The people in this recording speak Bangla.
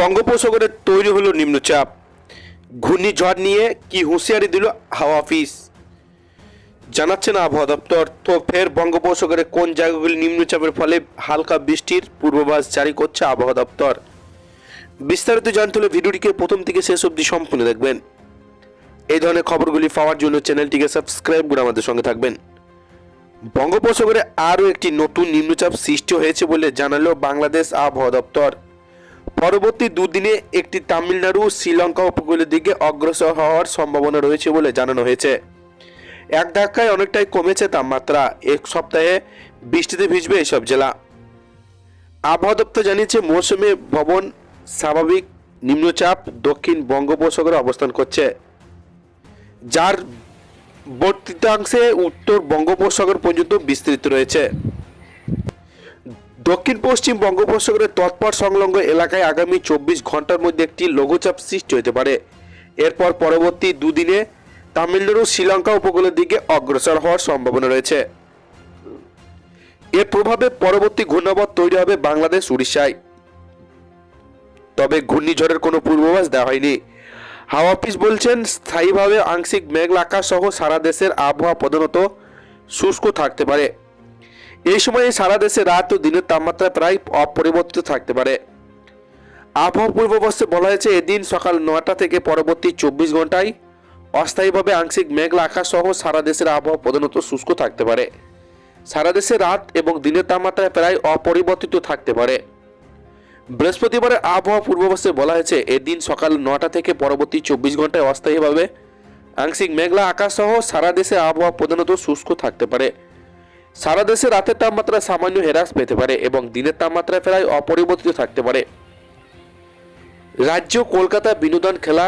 বঙ্গোপসাগরে তৈরি হলো নিম্নচাপ। ঘূর্ণিঝড় নিয়ে কি হুঁশিয়ারি দিল হাওয়া অফিস? জানাচ্ছেন আবহাওয়া দপ্তর। তো ফের বঙ্গোপসাগরে কোন জায়গাগুলি নিম্নচাপের ফলে হালকা বৃষ্টির পূর্বাভাস জারি করছে আবহাওয়া দপ্তর? বিস্তারিত জানতে হলে ভিডিওটিকে প্রথম থেকে শেষ অবধি সম্পূর্ণ দেখবেন। এই ধরনের খবরগুলি পাওয়ার জন্য চ্যানেলটিকে সাবস্ক্রাইব করে আমাদের সঙ্গে থাকবেন। বঙ্গোপসাগরে আরও একটি নতুন নিম্নচাপ সৃষ্টি হয়েছে বলে জানালো বাংলাদেশ আবহাওয়া দপ্তর। পরবর্তী দুদিনে একটি তামিলনাড়ু, শ্রীলঙ্কা উপকূলের দিকে অগ্রসর হওয়ার সম্ভাবনা রয়েছে বলে জানানো হয়েছে। এক ধাক্কায় অনেকটাই কমেছে তাপমাত্রা। এক সপ্তাহে বৃষ্টিতে ভিজবে এসব জেলা। আবহাওয়া দপ্তর জানিয়েছে, মৌসুমে ভবন স্বাভাবিক নিম্নচাপ দক্ষিণ বঙ্গোপসাগরে অবস্থান করছে। যার বর্তিতাংশে উত্তর বঙ্গোপসাগর পর্যন্ত বিস্তৃত রয়েছে। দক্ষিণ পশ্চিম বঙ্গোপসাগরের তৎপর সংলগ্ন এলাকায় আগামী চব্বিশ ঘণ্টার মধ্যে একটি লঘুচাপ সৃষ্টি হতে পারে। এরপর পরবর্তী দুদিনে তামিলনাড়ু, শ্রীলঙ্কা উপকূলের দিকে অগ্রসর হওয়ার সম্ভাবনা রয়েছে। এর প্রভাবে পরবর্তী ঘূর্ণাবর্ত তৈরি হবে বাংলাদেশ, উড়িষ্যায়। তবে ঘূর্ণিঝড়ের কোনো পূর্বাভাস দেওয়া হয়নি। হাওয়া অফিস বলছেন, স্থায়ীভাবে আংশিক মেঘলা আকাশ সহ সারা দেশের আবহাওয়া প্রধানত শুষ্ক থাকতে পারে। এই সময়ে সারা দেশে রাত ও দিনের তাপমাত্রা প্রায় অপরিবর্তিত থাকতে পারে। আবহাওয়া পূর্বাভাসে বলা হয়েছে, এদিন সকাল নটা থেকে পরবর্তী চব্বিশ ঘন্টায় অস্থায়ীভাবে আংশিক মেঘলা আকাশ সহ সারা দেশের আবহাওয়া প্রধানত শুষ্ক থাকতে পারে। সারা দেশে রাত এবং দিনের তাপমাত্রা প্রায় অপরিবর্তিত থাকতে পারে। বৃহস্পতিবারের আবহাওয়া পূর্বাভাসে বলা হয়েছে, এদিন সকাল নটা থেকে পরবর্তী চব্বিশ ঘন্টায় অস্থায়ীভাবে আংশিক মেঘলা আকাশ সহ সারা দেশে আবহাওয়া প্রধানত শুষ্ক থাকতে পারে। সারা দেশে রাতের তাপমাত্রা সামান্য হ্রাস পেতে পারে এবং দিনের তাপমাত্রা প্রায় অপরিবর্তিত থাকতে পারে। রাজ্য কলকাতা বিনোদন খেলা